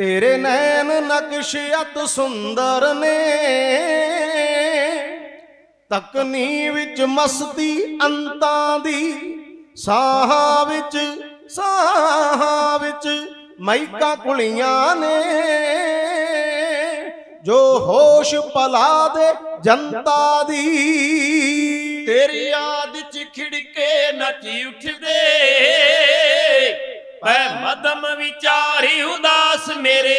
ਤੇਰੇ ਨੈਣ ਨਕਸ਼ ਅਤ ਸੁੰਦਰ ਨੇ। ਤਕਨੀ ਵਿੱਚ ਮਸਤੀ ਅੰਤਾਂ ਦੀ, ਸਾਹਾਂ ਵਿੱਚ ਸਾਹਾਂ ਵਿੱਚ ਮਾਈਕਾਂ ਕੁਲੀਆਂ ਨੇ। ਜੋ ਹੋਸ਼ ਪਲਾ ਦੇ ਜਨਤਾ ਦੀ। ਤੇਰੀ ਯਾਦ ਚ ਖਿੜਕੇ ਨੱਚੀ ਉੱਠਦੇ। ਐ ਮਦਮ ਵਿਚਾਰੀ ਉਦਾਸ ਮੇਰੇ।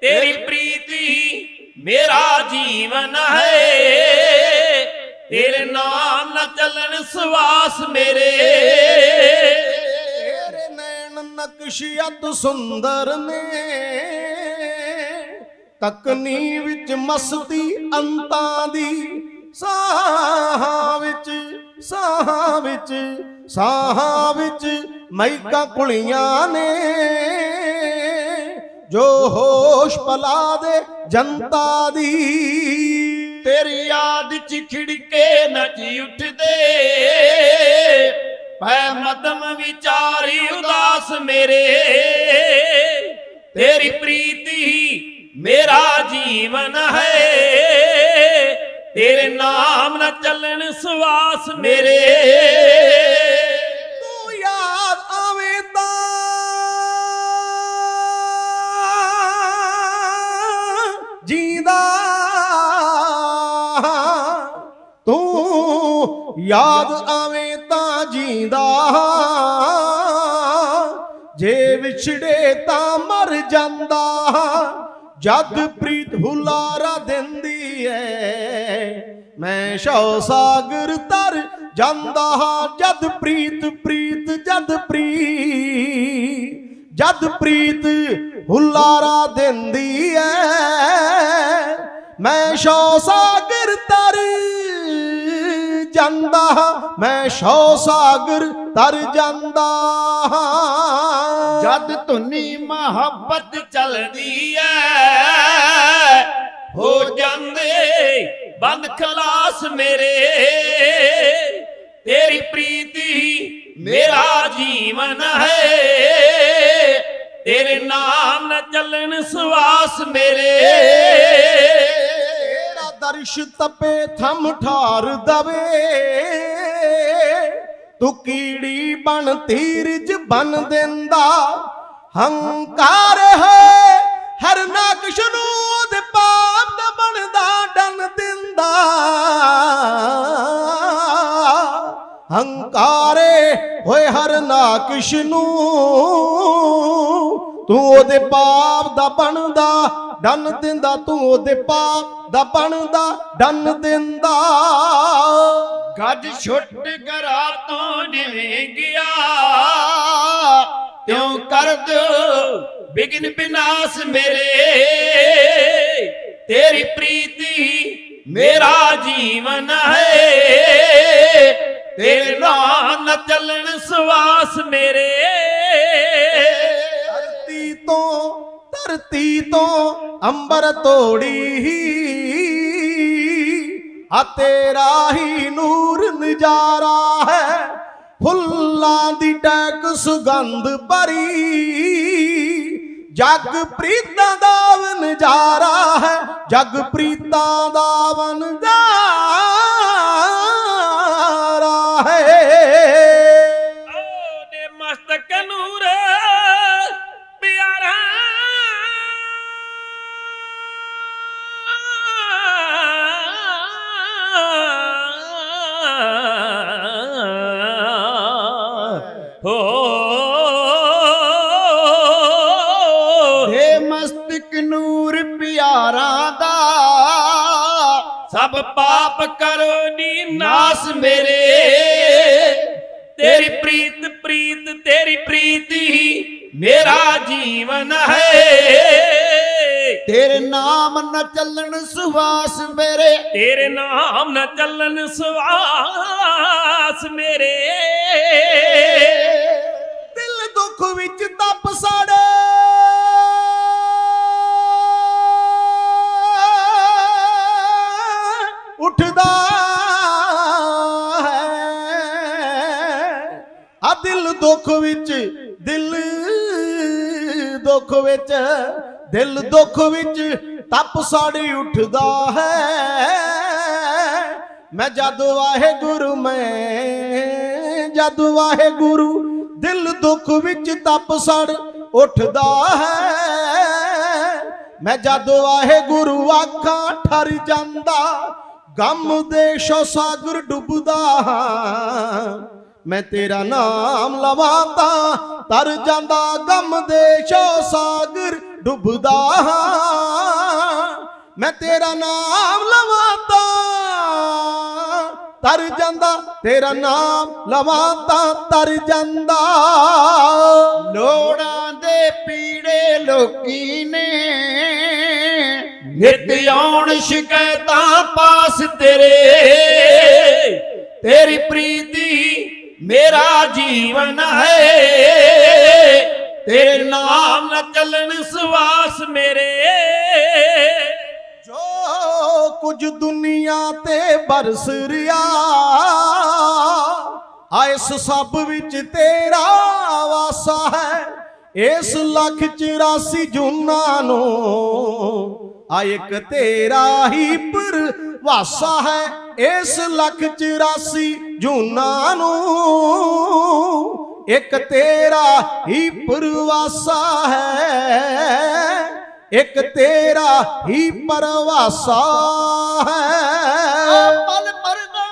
ਤੇਰੀ ਪ੍ਰੀਤੀ ਮੇਰਾ ਜੀਵਨ ਹੈ। ਤੇਰੇ ਨਾਮ ਨਾ ਚੱਲਣ ਸਵਾਸ ਮੇਰੇ। ਤੇਰੇ ਨੈਣ ਨਕਸ਼ੀਅਤ ਸੁੰਦਰ ਨੇ। ਤਕਨੀ ਵਿੱਚ ਮਸਤੀ ਅੰਤਾਂ ਦੀ। ਸਾਹਾਂ ਵਿੱਚ ਸਾਹਾਂ ਵਿੱਚ ਸਾਹਾਂ ਵਿੱਚ ਮਾਈਕਾਂ ਕੁਲੀਆਂ ਨੇ, ਜੋ ਹੋਸ਼ ਪਲਾ ਦੇ ਜਨਤਾ ਦੀ। ਤੇਰੀ ਯਾਦ ਚ ਖਿੜਕੇ ਨੱਚੀ ਉੱਠਦੇ, ਪੈ ਮਦਮ ਵਿਚਾਰੀ ਉਦਾਸ ਮੇਰੇ। ਤੇਰੀ ਪ੍ਰੀਤੀ ਮੇਰਾ ਜੀਵਨ ਹੈ, ਤੇਰੇ ਨਾਮ ਨਾ ਚੱਲਣ ਸਵਾਸ ਮੇਰੇ। ਜੀਂਦਾ। ਤੂੰ ਯਾਦ ਆਵੇਂ ਤਾਂ ਜੀਂਦਾ। ਜੇ ਵਿਛੜੇ ਤਾਂ ਮਰ ਜਾਂਦਾ। ਜਦ ਪ੍ਰੀਤ ਹੁਲਾਰਾ ਦਿੰਦੀ ਐ ਮੈਂ ਸ਼ੌ ਸਾਗਰ ਤਰ ਜਾਂਦਾ। ਹਾਂ ਜਦ ਪ੍ਰੀਤ ਪ੍ਰੀਤ, ਜਦ ਪ੍ਰੀਤ ਜਦ ਪ੍ਰੀਤ ਹੁਲਾਰਾ ਦਿੰਦੀ ਐ। ਮੈਂ ਸ਼ੌ ਸਾਗਰ ਤਰ ਜਾਂਦਾ ਹਾਂ, ਮੈਂ ਸ਼ੌ ਸਾਗਰ ਤਰ ਜਾਂਦਾ ਹਾਂ। ਜਦ ਧੁਨੀ ਮੁਹੱਬਤ ਚੱਲਦੀ ਐ ਹੋ ਜਾਂਦੇ ਬੰਦ ਖਲਾਸ ਮੇਰੇ। ਤੇਰੀ ਪ੍ਰੀਤੀ ਮੇਰਾ ਜੀਵਨ ਹੈ। ਤੇਰੇ ਨਾਮ ਨਾ ਚੱਲਣ ਸਵਾਸ ਮੇਰੇ। ਤੇਰਾ ਦਰਸ਼ ਤਪੇ ਥਮ ਠਾਰ ਦਵੇ। ਤੂੰ ਕੀੜੀ ਬਣ ਤੀਰਜ ਬਨ ਦਿੰਦਾ। ਹੰਕਾਰ ਹੈ, ਹਰ ਨਕਸ਼ ਨੂੰ ਉਹਦੇ ਪਾਪ ਦਾ ਬਣਦਾ, ਡਨ ਦਿੰਦਾ। ਹੰਕਾਰੇ ਹੋਏ ਹਰ ਨਾਕਿਸ਼ ਨੂੰ ਤੂੰ ਉਹਦੇ ਪਾਪ ਦਾ ਬਣਦਾ, ਡਨ ਦਿੰਦਾ, ਤੂੰ ਉਹਦੇ ਪਾਪ ਦਾ ਬਣਦਾ, ਡੰਨ ਦਿੰਦਾ। ਗੱਜ ਛੁੱਟ ਗਰਾ ਤੋਂ ਜਿਵੇਂ ਗਿਆ, ਤਿਉ ਕਰ ਦਿਓ ਬਿਗਨ ਬਿਨਾਸ ਮੇਰੇ। ਤੇਰੀ ਪ੍ਰੀਤੀ ਮੇਰਾ ਜੀਵਨ ਹੈ, ਤੇਰੇ ਨਾਲ ਚੱਲਣ ਸਵਾਸ ਮੇਰੇ। ਧਰਤੀ ਤੋਂ ਅੰਬਰ ਤੋੜੀ ਆ ਤੇਰਾ ਹੀ ਨੂਰ ਨਜ਼ਾਰਾ ਹੈ। ਫੁੱਲਾਂ ਦੀ ਟੈਕ ਸੁਗੰਧ ਭਰੀ। ਜਗ ਪ੍ਰੀਤਾਂ ਦਾ ਨਜ਼ਾਰਾ ਹੈ। ਜਗ ਪ੍ਰੀਤਾਂ ਦਾ ਨਜ਼ਾਰਾ ਸਭ ਪਾਪ ਕਰੋ ਨੀ ਨਾਸ ਮੇਰੇ। ਤੇਰੀ ਪ੍ਰੀਤ ਪ੍ਰੀਤ ਤੇਰੀ ਪ੍ਰੀਤੀ ਮੇਰਾ ਜੀਵਨ ਹੈ। ਤੇਰੇ ਨਾਮ ਨ ਚੱਲਣ ਸੁਵਾਸ ਮੇਰੇ। ਤੇਰੇ ਨਾਮ ਨਾ ਚੱਲਣ ਸਵਾਸ ਮੇਰੇ। ਵਿੱਚ ਦਿਲ ਦੁੱਖ ਵਿੱਚ, ਦਿਲ ਦੁੱਖ ਵਿੱਚ ਤਪ ਸਾੜੀ ਉੱਠਦਾ ਹੈ। ਮੈਂ ਜਦ ਵਾਹਿਗੁਰੂ, ਮੈਂ ਜਦ ਵਾਹਿਗੁਰੂ ਦਿਲ ਦੁੱਖ ਵਿੱਚ ਤਪ ਸੜ ਉੱਠਦਾ ਹੈ। ਮੈਂ ਜਦ ਵਾਹਿਗੁਰੂ ਆਖਾਂ ਠਰ ਜਾਂਦਾ, ਗਮ ਦੇ ਸ਼ੋ ਸਾਗਰ ਡੁੱਬਦਾ ਹਾਂ। ਮੈਂ ਤੇਰਾ ਨਾਮ ਲਵਾਂ ਤਾਂ ਤਰ ਜਾਂਦਾ ਗਮ ਦੇ ਸ਼ੋ ਸਾਗਰ ਡੁੱਬਦਾ ਮੈਂ ਤੇਰਾ ਨਾਮ ਲਵਾਂ ਤਾਂ ਤਰ ਜਾਂਦਾ ਤੇਰਾ ਨਾਮ ਲਵਾਂ ਤਾਂ ਤਰ ਜਾਂਦਾ। ਲੋੜਾਂ ਦੇ ਪੀੜੇ ਲੋਕੀ ਨੇ। ਨਿਤ ਆਉਣ ਸ਼ਿਕਾਇਤਾਂ ਪਾਸ ਤੇਰੇ। ਤੇਰੀ ਪ੍ਰੀਤੀ ਮੇਰਾ ਜੀਵਨ ਹੈ, ਤੇਰੇ ਨਾਮ ਨਾਲ ਚੱਲਣ ਸਵਾਸ ਮੇਰੇ। ਜੋ ਕੁਝ ਦੁਨੀਆ ਤੇ ਬਰਸ ਰਿਆ, ਆ ਇਸ ਸਭ ਵਿੱਚ ਤੇਰਾ ਵਾਸਾ ਹੈ, ਇਸ ਲੱਖ 84 ਜੂਨਾਂ ਨੂੰ ਆ ਇੱਕ ਤੇਰਾ ਹੀ ਪਰਵਾਸਾ ਹੈ ਇਸ ਲੱਖ 84 ਜੂਨਾਂ ਨੂੰ। ਇੱਕ ਤੇਰਾ ਹੀ ਪਰਵਾਸਾ ਹੈ ਇੱਕ ਤੇਰਾ ਹੀ ਪਰਵਾਸਾ ਹੈ। ਪਲ ਪਰਦਾ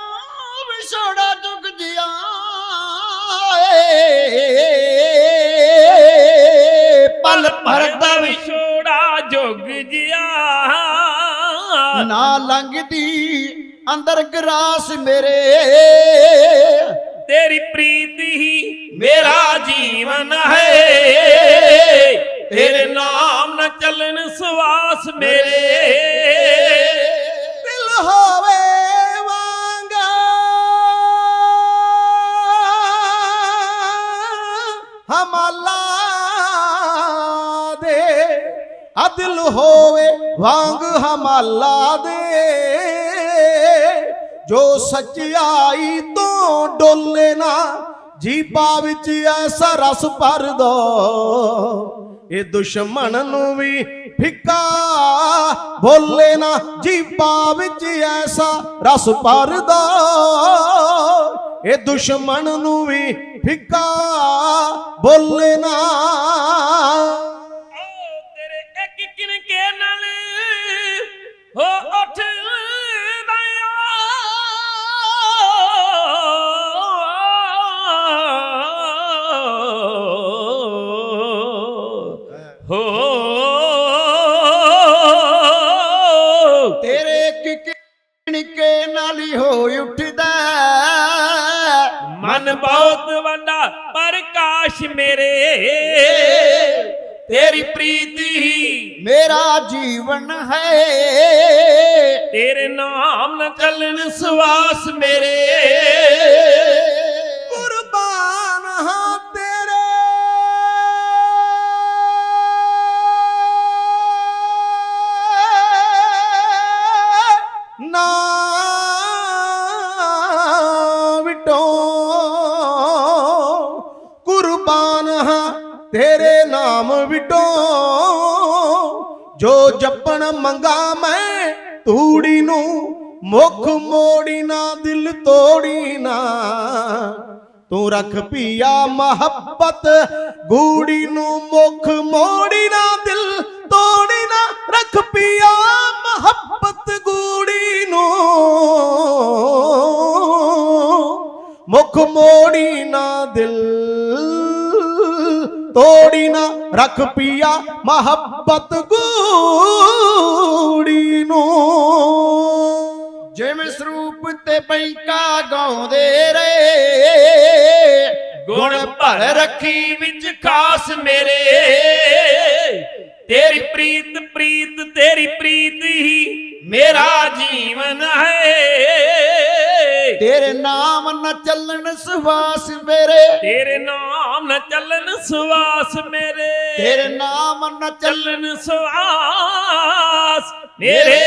ਵਿਛੋੜਾ ਜੁਗ ਜਿਆ ਪਲ ਭਰਦਾ ਵਿਛੋੜਾ ਜੁਗ ਜਿਆ ਨਾ ਲੰਘਦੀ ਅੰਦਰ ਗਰਾਸ ਮੇਰੇ। ਤੇਰੀ ਪ੍ਰੀਤੀ ਹੀ ਮੇਰਾ ਜੀਵਨ ਹੈ। ਤੇਰੇ ਨਾਮ ਨਾਲ ਚੱਲਣ ਸਵਾਸ ਮੇਰੇ। ਅਦਲ ਹੋਵੇ ਵਾਂਗ ਹਮਾਲਾ ਦੇ। ਜੋ ਸੱਚਾਈ ਤੋਂ ਡੋਲੇ ਨਾ ਜੀਪਾ ਵਿੱਚ ਐਸਾ ਰਸ ਭਰ ਦੋ। ਇਹ ਦੁਸ਼ਮਣ ਨੂੰ ਵੀ ਫਿੱਕਾ ਬੋਲੇ ਨਾ ਜੀਪਾ ਵਿੱਚ ਐਸਾ ਰਸ ਭਰ ਦੋ। ਇਹ ਦੁਸ਼ਮਣ ਨੂੰ ਵੀ ਫਿੱਕਾ ਬੋਲੇ ਨਾ। ਬਹੁਤ ਵੱਡਾ ਪ੍ਰਕਾਸ਼ ਮੇਰੇ। ਤੇਰੀ ਪ੍ਰੀਤੀ ਮੇਰਾ ਜੀਵਨ ਹੈ। ਤੇਰੇ ਨਾਮ ਨਾਲ ਚੱਲਣ ਸਵਾਸ ਮੇਰੇ। ਕੁਰਬਾਨ ਹਾਂ, ਤੇਰੇ ਨਾਮ ਵਿਟੋ ਜੋ ਜਪਣ ਮੰਗਾ ਮੈਂ, ਤੂੜੀ ਨੂੰ ਮੁਖ ਮੋੜੀ ਨਾ, ਦਿਲ ਤੋੜੀ ਨਾ। ਤੂੰ ਰੱਖ ਪੀਆ ਮੁਹੱਬਤ, ਗੂੜੀ ਨੂੰ ਮੁਖ ਮੋੜੀ ਨਾ, ਦਿਲ ਤੋੜੀ ਨਾ। ਰੱਖ ਪੀਆ ਮੁਹੱਬਤ, ਗੂੜੀ ਨੂੰ ਮੁਖ ਮੋੜੀ ਨਾ, ਦਿਲ ਤੋੜੀ ਨਾ ਰੱਖ ਪੀਆ ਮੁਹੱਬਤ ਗੂੜੀ ਨੂੰ। ਜਿਵੇਂ ਸਰੂਪ ਤੇ ਪੈਂਕਾ ਗਾਉਂਦੇ ਰਹੇ ਗੁਣ ਭਰ ਰੱਖੀ ਵਿੱਚ ਖਾਸ ਮੇਰੇ। ਤੇਰੀ ਪ੍ਰੀਤ ਪ੍ਰੀਤ ਤੇਰੀ ਪ੍ਰੀਤ ਹੀ ਮੇਰਾ ਜੀਵਨ ਹੈ। ਤੇਰੇ ਨਾਮ ਨਾ ਚੱਲਣ ਸੁਵਾਸ ਮੇਰੇ। ਤੇਰੇ ਨਾਮ ਨਾਲ ਚੱਲਣ ਸਵਾਸ ਮੇਰੇ। ਤੇਰੇ ਨਾਮ ਨਾ ਚੱਲ ਚੱਲਣ ਸਵਾਸ ਮੇਰੇ।